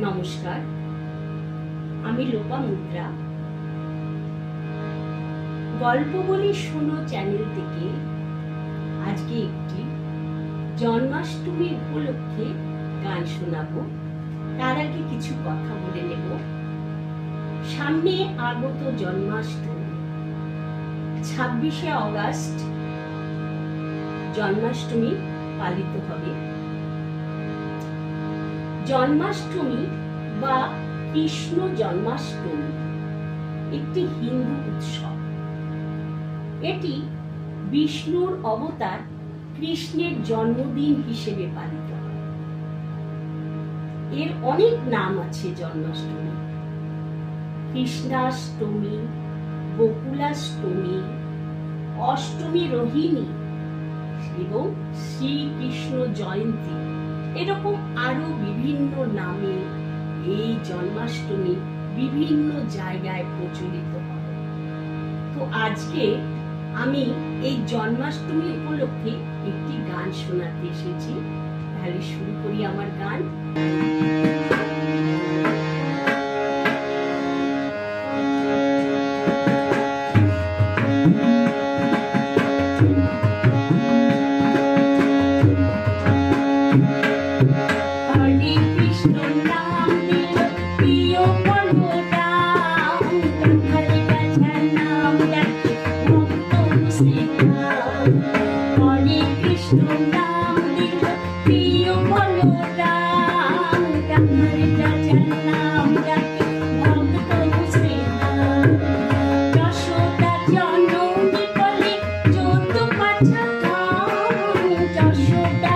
নমস্কার। আমি লোপামুদ্রা গল্প বলি শোনো চ্যানেল থেকে। আজকে একটি জন্মাষ্টমী উপলক্ষে গান শোনাবো। তার আগে কিছু কথা বলে নেব। সামনে আগত জন্মাষ্টমী, ছাব্বিশে অগাস্ট, জন্মাষ্টমী পালিত হবে। জন্মাষ্টমী বা কৃষ্ণ জন্মাষ্টমী, একটি হিন্দু উৎসব। এটি বিষ্ণুর অবতার কৃষ্ণের জন্মদিন হিসেবে পালিত এর অনেক নাম আছে জন্মাষ্টমী। কৃষ্ণাষ্টমী, বকুলাষ্টমী, অষ্টমী রোহিণী এবং শ্রীকৃষ্ণ জয়ন্তী। এরকম আরও বিভিন্ন নামে এই জন্মাষ্টমী বিভিন্ন জায়গায় প্রচলিত হয়। তো আজকে আমি এই জন্মাষ্টমী উপলক্ষে একটি গান শোনাতে এসেছি। তাহলে শুরু করি আমার গান। should die.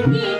Thank you.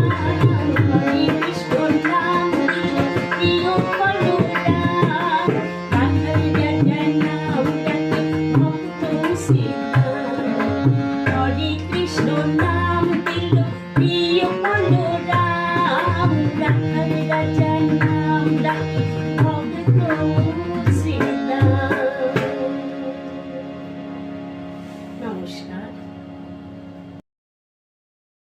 Thank you.